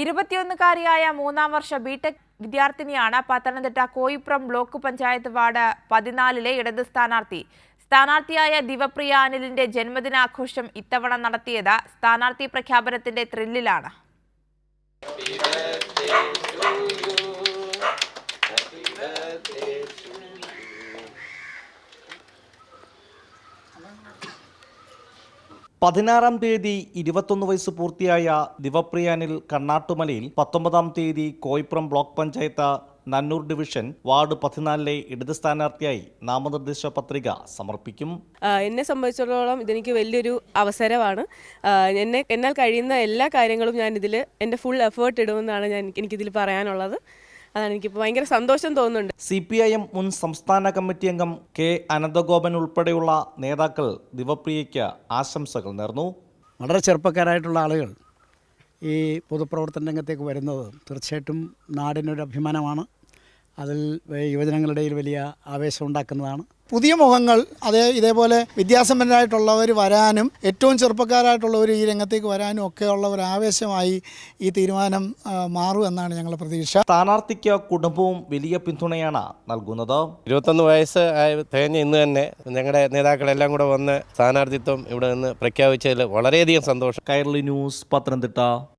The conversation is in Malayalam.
ഇരുപത്തിയൊന്നുകാരിയായ മൂന്നാം വർഷ ബിടെക് വിദ്യാർത്ഥിനിയാണ് പത്തനംതിട്ട കോയിപ്രം ബ്ലോക്ക് പഞ്ചായത്ത് വാർഡ് പതിനാലിലെ ഇടത് സ്ഥാനാർത്ഥി. സ്ഥാനാർത്ഥിയായ ദിവപ്രിയ അനിലിന്റെ ജന്മദിനാഘോഷം ഇത്തവണ നടത്തിയത് സ്ഥാനാർത്ഥി പ്രഖ്യാപനത്തിന്റെ ത്രില്ലിലാണ്. പതിനാറാം തീയതി ഇരുപത്തൊന്ന് വയസ്സ് പൂർത്തിയായ ദിവപ്രിയാനിൽ കണ്ണാട്ടുമലയിൽ പത്തൊമ്പതാം തീയതി Koipuram block panchayat Nannur division ward പതിനാലിലെ ഇടത് സ്ഥാനാർത്ഥിയായി നാമനിർദ്ദേശ പത്രിക സമർപ്പിക്കും. എന്നെ സംബന്ധിച്ചിടത്തോളം ഇതെനിക്ക് വലിയൊരു അവസരമാണ്. എന്നെ എന്നാൽ കഴിയുന്ന എല്ലാ കാര്യങ്ങളും ഞാൻ ഇതിൽ എന്റെ ഫുൾ എഫേർട്ട് ഇടുമെന്നാണ് ഞാൻ എനിക്കിതിൽ പറയാനുള്ളത്. അതാണ് എനിക്കിപ്പോൾ ഭയങ്കര സന്തോഷം തോന്നുന്നുണ്ട്. സി പി ഐ എം മുൻ സംസ്ഥാന കമ്മിറ്റി അംഗം കെ അനന്തഗോപൻ ഉൾപ്പെടെയുള്ള നേതാക്കൾ ദിവപ്രിയയ്ക്ക് ആശംസകൾ നേർന്നു. വളരെ ചെറുപ്പക്കാരായിട്ടുള്ള ആളുകൾ ഈ പൊതുപ്രവർത്തന രംഗത്തേക്ക് വരുന്നത് തീർച്ചയായിട്ടും നാടിനൊരു അഭിമാനമാണ്. അതിൽ യുവജനങ്ങളുടെ വലിയ ആവേശം ഉണ്ടാക്കുന്നതാണ്. പുതിയ മുഖങ്ങൾ അതേ ഇതേപോലെ വിദ്യാസമ്പന്നരായിട്ടുള്ളവർ വരാനും ഏറ്റവും ചെറുപ്പക്കാരായിട്ടുള്ളവർ ഈ രംഗത്തേക്ക് വരാനും ഒക്കെയുള്ള ഒരു ആവേശമായി ഈ തീരുമാനം മാറും എന്നാണ് ഞങ്ങളുടെ പ്രതീക്ഷ. സ്ഥാനാർത്ഥിക്ക് കുടുംബവും വലിയ പിന്തുണയാണ് നൽകുന്നത്. ഇരുപത്തൊന്ന് വയസ്സ് ആയ തികഞ്ഞ ഇന്ന് തന്നെ ഞങ്ങളുടെ നേതാക്കളെല്ലാം കൂടെ വന്ന് സ്ഥാനാർത്ഥിത്വം ഇവിടെ നിന്ന് പ്രഖ്യാപിച്ചതിൽ വളരെയധികം സന്തോഷം. കൈരളി ന്യൂസ് പത്തനംതിട്ട.